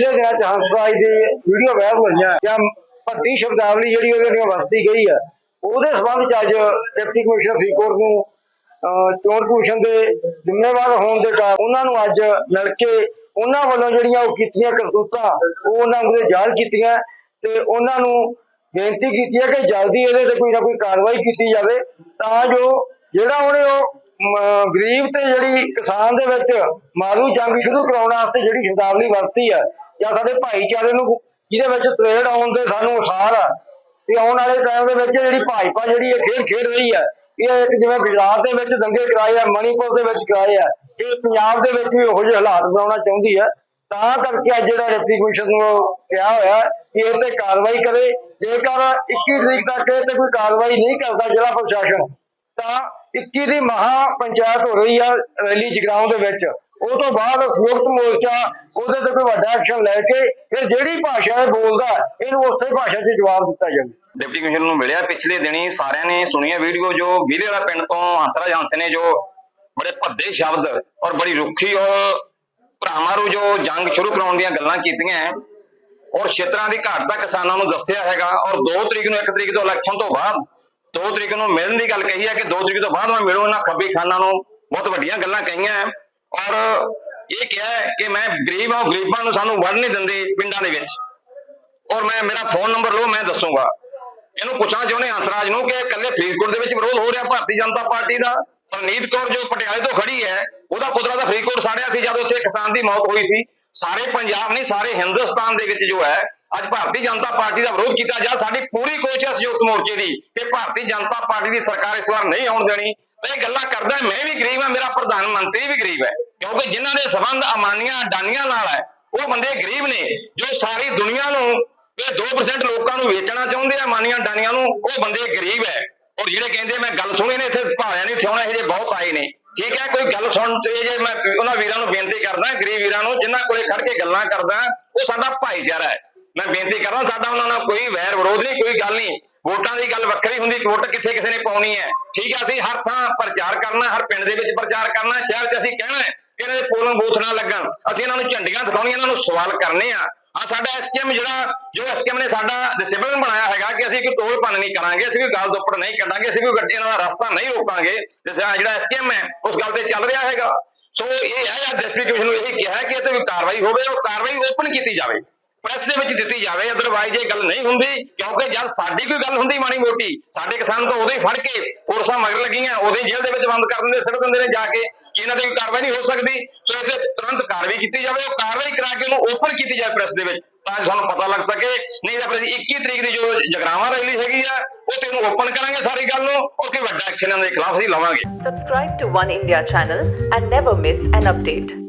ਪਿਛਲੇ ਦਿਨਾਂ ਚ ਹੰਸਰਾਜ ਦੀ ਵੀਡੀਓ ਵਾਇਰਲ ਹੋਈਆਂ ਜਾਂ ਭੱਟੀ ਸ਼ਬਦਾਵਲੀ ਜਿਹੜੀ ਉਹਦੇ ਨਾਲ ਵਰਤੀ ਗਈ ਹੈ ਉਹਦੇ ਸੰਬੰਧ ਚ ਅੱਜ ਡਿਪਟੀ ਕਮਿਸ਼ਨਰ ਫਰੀਦਕੋਟ ਨੂੰ ਚੋਣ ਕਮਿਸ਼ਨ ਦੇ ਜ਼ਿੰਮੇਵਾਰ ਹੋਣ ਦੇ ਕਾਰਨ ਉਹਨਾਂ ਨੂੰ ਅੱਜ ਮਿਲ ਕੇ ਉਹਨਾਂ ਵੱਲੋਂ ਜਿਹੜੀਆਂ ਉਹ ਕੀਤੀਆਂ ਕਰਤੂਤਾਂ, ਉਹ ਉਹਨਾਂ ਨੂੰ ਜਾਲ ਕੀਤੀਆਂ। ਤੇ ਉਹਨਾਂ ਨੂੰ ਬੇਨਤੀ ਕੀਤੀ ਹੈ ਕਿ ਜਲਦੀ ਇਹਦੇ ਤੇ ਕੋਈ ਨਾ ਕੋਈ ਕਾਰਵਾਈ ਕੀਤੀ ਜਾਵੇ। ਤਾਂ ਜੋ ਜਿਹੜਾ ਉਹਨੇ ਉਹ ਗਰੀਬ ਤੇ ਜਿਹੜੀ ਕਿਸਾਨ ਦੇ ਵਿੱਚ ਮਾਰੂ ਜੰਗ ਸ਼ੁਰੂ ਕਰਾਉਣ ਵਾਸਤੇ ਜਿਹੜੀ ਸ਼ਬਦਾਵਲੀ ਵਰਤੀ ਹੈ ਜਾਂ ਸਾਡੇ ਭਾਈਚਾਰੇ ਨੂੰ ਜਿਹਦੇ ਵਿੱਚ ਤਰੇੜ ਆਉਣ ਦੇ ਸਾਨੂੰ ਅਸਾਰ ਆ, ਤੇ ਆਉਣ ਵਾਲੇ ਟਾਈਮ ਦੇ ਵਿੱਚ ਜਿਹੜੀ ਭਾਜਪਾ ਜਿਹੜੀ ਇਹ ਖੇਡ ਖੇਡ ਰਹੀ ਹੈ ਇਹ ਇੱਕ ਜਿਵੇਂ ਗੁਜਰਾਤ ਦੇ ਵਿੱਚ ਦੰਗੇ ਕਰਾਏ ਆ, ਮਣੀਪੁਰ ਦੇ ਵਿੱਚ ਕਰਾਏ ਆ ਇਹ ਪੰਜਾਬ ਦੇ ਵਿੱਚ ਵੀ ਉਹੋ ਜਿਹੇ ਹਾਲਾਤ ਬਣਾਉਣਾ ਚਾਹੁੰਦੀ ਹੈ ਤਾਂ ਕਰਕੇ ਅੱਜ ਜਿਹੜਾ ਡਿਪਟੀ ਕਮਿਸ਼ਨ ਨੂੰ ਕਿਹਾ ਹੋਇਆ ਕਿ ਇਹ ਤੇ ਕਾਰਵਾਈ ਕਰੇ, ਜੇਕਰ 21 ਤਰੀਕ ਤੱਕ ਇਹ ਤੇ ਕੋਈ ਕਾਰਵਾਈ ਨਹੀਂ ਕਰਦਾ ਜ਼ਿਲ੍ਹਾ ਪ੍ਰਸ਼ਾਸਨ, ਤਾਂ 21 ਦੀ ਮਹਾ ਪੰਚਾਇਤ ਹੋ ਰਹੀ ਆ ਰੈਲੀ ਜਗਰਾਉਂ ਦੇ ਵਿੱਚ। ਉਹ ਤੋਂ ਬਾਅਦ ਸੰਯੁਕਤ ਮੋਰਚਾ ਉਹਦੇ ਤੇ ਕੋਈ ਵੱਡਾ ਐਕਸ਼ਨ ਲੈ ਕੇ ਫਿਰ ਜਿਹੜੀ ਭਾਸ਼ਾ ਇਹ ਬੋਲਦਾ, ਇਹਨੂੰ ਉਸੇ ਭਾਸ਼ਾ 'ਚ ਜਵਾਬ ਦਿੱਤਾ ਜਾਵੇ। ਡਿਪਟੀ ਕਮਿਸ਼ਨਰ ਨੂੰ ਮਿਲਿਆ ਪਿਛਲੇ ਦਿਨੀ ਸਾਰਿਆਂ ਨੇ ਸੁਣੀਆ ਵੀਡੀਓ ਜੋ ਵੀਰੇ ਵਾਲਾ ਪਿੰਡ ਤੋਂ ਹੰਸਰਾਜ ਹੰਸ ਨੇ ਜੋ ਬੜੇ ਭੱਦੇ ਸ਼ਬਦ ਔਰ ਬੜੀ ਰੁੱਖੀ ਔਰ ਭਰਾਵਾਂ ਨੂੰ ਜੋ ਜੰਗ ਸ਼ੁਰੂ ਕਰਾਉਣ ਦੀਆਂ ਗੱਲਾਂ ਕੀਤੀਆਂ ਹੈ ਔਰ ਛੇਤਰਾਂ ਦੀ ਘਾਟ ਦਾ ਕਿਸਾਨਾਂ ਨੂੰ ਦੱਸਿਆ ਹੈਗਾ ਔਰ 2 ਤਰੀਕ ਨੂੰ 1 ਤਰੀਕ ਤੋਂ ਇਲੈਕਸ਼ਨ ਤੋਂ ਬਾਅਦ 2 ਤਰੀਕ ਨੂੰ ਮਿਲਣ ਦੀ ਗੱਲ ਕਹੀ ਹੈ ਕਿ 2 ਤਰੀਕ ਤੋਂ ਬਾਅਦ ਮੈਂ ਮਿਲੂ ਇਹਨਾਂ ਖੱਬੀ ਖਾਨਾਂ ਨੂੰ। ਬਹੁਤ ਵੱਡੀਆਂ ਗੱਲਾਂ ਕਹੀਆਂ। ਔਰ ਇਹ ਕਿਹਾ ਕਿ ਮੈਂ ਗਰੀਬ ਹਾਂ, ਗਰੀਬਾਂ ਨੂੰ ਸਾਨੂੰ ਵੜ ਨਹੀਂ ਦਿੰਦੇ ਪਿੰਡਾਂ ਦੇ ਵਿੱਚ। ਔਰ ਮੈਂ, ਮੇਰਾ ਫੋਨ ਨੰਬਰ ਲਓ, ਮੈਂ ਦੱਸੂਗਾ। ਇਹਨੂੰ ਪੁੱਛਣਾ ਚਾਹੁੰਦੇ ਹਾਂ ਹੰਸਰਾਜ ਨੂੰ ਕਿ ਇਕੱਲੇ ਫਰੀਦਕੋਟ ਦੇ ਵਿੱਚ ਵਿਰੋਧ ਹੋ ਰਿਹਾ ਭਾਰਤੀ ਜਨਤਾ ਪਾਰਟੀ ਦਾ? ਪਰਨੀਤ ਕੌਰ ਜੋ ਪਟਿਆਲੇ ਤੋਂ ਖੜੀ ਹੈ, ਉਹਦਾ ਪੁੱਤਰਾ ਦਾ ਫਰੀਦਕੋਟ ਸਾੜਿਆ ਸੀ ਜਦ ਉੱਥੇ ਕਿਸਾਨ ਦੀ ਮੌਤ ਹੋਈ ਸੀ। ਸਾਰੇ ਪੰਜਾਬ ਨਹੀਂ, ਸਾਰੇ ਹਿੰਦੁਸਤਾਨ ਦੇ ਵਿੱਚ ਜੋ ਹੈ, ਅੱਜ ਭਾਰਤੀ ਜਨਤਾ ਪਾਰਟੀ ਦਾ ਵਿਰੋਧ ਕੀਤਾ ਜਾ, ਸਾਡੀ ਪੂਰੀ ਕੋਸ਼ਿਸ਼ ਹੈ ਸੰਯੁਕਤ ਮੋਰਚੇ ਦੀ ਕਿ ਭਾਰਤੀ ਜਨਤਾ ਪਾਰਟੀ ਦੀ ਸਰਕਾਰ ਇਸ ਵਾਰ ਨਹੀਂ ਆਉਣ ਦੇਣੀ। ਇਹ ਗੱਲਾਂ ਕਰਦਾ, ਮੈਂ ਵੀ ਗਰੀਬ ਹਾਂ, ਮੇਰਾ ਪ੍ਰਧਾਨ ਮੰਤਰੀ ਵੀ ਗਰੀਬ ਹੈ। ਕਿਉਂਕਿ ਜਿਨ੍ਹਾਂ ਦੇ ਸਬੰਧ ਅਮਾਨੀਆਂ ਅਡਾਨੀਆਂ ਨਾਲ ਹੈ, ਉਹ ਬੰਦੇ ਗਰੀਬ ਨੇ, ਜੋ ਸਾਰੀ ਦੁਨੀਆ ਨੂੰ, ਇਹ 2% ਲੋਕਾਂ ਨੂੰ ਵੇਚਣਾ ਚਾਹੁੰਦੇ ਆ, ਅਮਾਨੀਆਂ ਡਾਨੀਆਂ ਨੂੰ, ਉਹ ਬੰਦੇ ਗਰੀਬ ਹੈ। ਔਰ ਜਿਹੜੇ ਕਹਿੰਦੇ, ਮੈਂ ਗੱਲ ਸੁਣੀ ਨੇ ਇੱਥੇ ਭਾਲਿਆਂ ਨਹੀਂ ਥਿਉਣਾ ਇਹ ਜੇ ਬਹੁਤ ਆਏ ਨੇ। ਠੀਕ ਹੈ, ਕੋਈ ਗੱਲ ਸੁਣ, ਤੇ ਜੇ ਮੈਂ ਉਹਨਾਂ ਵੀਰਾਂ ਨੂੰ ਬੇਨਤੀ ਕਰਦਾ, ਗਰੀਬ ਵੀਰਾਂ ਨੂੰ, ਜਿਨ੍ਹਾਂ ਕੋਲੇ ਖੜ ਕੇ ਗੱਲਾਂ ਕਰਦਾ, ਉਹ ਸਾਡਾ ਭਾਈਚਾਰਾ ਹੈ। ਮੈਂ ਬੇਨਤੀ ਕਰਦਾ ਸਾਡਾ ਉਹਨਾਂ ਨਾਲ ਕੋਈ ਵੈਰ ਵਿਰੋਧ ਨਹੀਂ, ਕੋਈ ਗੱਲ ਨਹੀਂ। ਵੋਟਾਂ ਦੀ ਗੱਲ ਵੱਖਰੀ ਹੁੰਦੀ, ਵੋਟ ਕਿੱਥੇ ਕਿਸੇ ਨੇ ਪਾਉਣੀ ਹੈ। ਠੀਕ ਹੈ ਅਸੀਂ ਹਰ ਥਾਂ ਪ੍ਰਚਾਰ ਕਰਨਾ, ਹਰ ਪਿੰਡ ਦੇ ਵਿੱਚ ਪ੍ਰਚਾਰ ਕਰਨਾ, ਸ਼ਹਿਰ 'ਚ ਅਸੀਂ ਕਹਿਣਾ ਹੈ ਕਿ ਇਹਨਾਂ ਦੇ ਪੋਲਿੰਗ ਬੂਥ ਨਾ ਲੱਗਣ। ਅਸੀਂ ਇਹਨਾਂ ਨੂੰ ਝੰਡੀਆਂ ਦਿਖਾਉਣੀਆਂ, ਇਹਨਾਂ ਨੂੰ ਸਵਾਲ ਕਰਨੇ ਆ। ਆ ਸਾਡਾ ਐਸਕੇਐਮ ਜਿਹੜਾ, ਜੋ ਐਸਕੇਐਮ ਨੇ ਸਾਡਾ ਡਿਸਪਲਿਨ ਬਣਾਇਆ ਹੈਗਾ ਕਿ ਅਸੀਂ ਕੋਈ ਟੋਲ ਭੰਨ ਨਹੀਂ ਕਰਾਂਗੇ, ਅਸੀਂ ਕੋਈ ਗੱਲ ਦੁੱਪੜ ਨਹੀਂ ਕੱਢਾਂਗੇ, ਅਸੀਂ ਕੋਈ ਗੱਡੀਆਂ ਦਾ ਰਸਤਾ ਨਹੀਂ ਰੋਕਾਂਗੇ। ਤੇ ਸਾਡਾ ਜਿਹੜਾ ਐਸਕੇਐਮ ਹੈ, ਉਸ ਗੱਲ ਤੇ ਚੱਲ ਰਿਹਾ ਹੈਗਾ। ਸੋ ਇਹ ਹੈ ਜਾਂ ਡਿਸਟ੍ਰਿਕਟ ਕਮਿਸ਼ਨ ਨੂੰ ਇਹ ਕਿਹਾ ਕਿ ਇਹ ਤੇ ਵੀ ਕਾਰਵਾਈ ਹੋਵੇ, ਔਰ ਕਾਰਵਾਈ ਓਪਨ ਕੀਤੀ ਜਾਵੇ। ਪ੍ਰੈਸ ਦੇ ਵਿੱਚ ਦਿੱਤੀ ਜਾਵੇ ਅਦਰਵਾਈਜ਼ ਇਹ ਗੱਲ ਨਹੀਂ ਹੁੰਦੀ, ਕਿਉਂਕਿ ਜਦ ਸਾਡੀ ਕੋਈ ਗੱਲ ਹੁੰਦੀ ਮਾੜੀ ਮੋਟੀ, ਸਾਡੇ ਕਿਸਾਨ ਤਾਂ ਉਦੋਂ ਹੀ ਫੜ ਕੇ ਪੁਲਿਸਾਂ ਮਗਰ ਲੱਗੀਆਂ, ਉਦੋਂ ਜੇਲ੍ਹ ਦੇ ਵਿੱਚ ਬੰਦ ਕਰ ਦਿੰਦੇ ਸਿੱਟ ਦਿੰਦੇ ਨੇ ਜਾ ਕੇ ਇਹਨਾਂ ਤੇ ਕੋਈ ਕਾਰਵਾਈ ਨਹੀਂ ਹੋ ਸਕਦੀ। ਸੋ ਇਸ ਤੇ ਤੁਰੰਤ ਕਾਰਵਾਈ ਕੀਤੀ ਜਾਵੇ, ਉਹ ਕਾਰਵਾਈ ਕਰਾ ਕੇ ਉਹਨੂੰ ਓਪਨ ਕੀਤੀ ਜਾਵੇ ਪ੍ਰੈਸ ਦੇ ਵਿੱਚ, ਤਾਂ ਜੋ ਸਾਨੂੰ ਪਤਾ ਲੱਗ ਸਕੇ। ਨਹੀਂ ਤਾਂ ਫਿਰ 21 ਤਰੀਕ ਦੀ ਜੋ ਜਗਰਾਵਾਂ ਰੈਲੀ ਹੈਗੀ ਆ, ਉਹ ਤੇ ਉਹਨੂੰ ਓਪਨ ਕਰਾਂਗੇ ਸਾਰੀ ਗੱਲ ਨੂੰ ਔਰ ਕੋਈ ਵੱਡਾ ਐਕਸ਼ਨ ਇਹਨਾਂ ਦੇ ਖਿਲਾਫ ਅਸੀਂ ਲਵਾਂਗੇ। Subscribe to One India channel and never miss an update.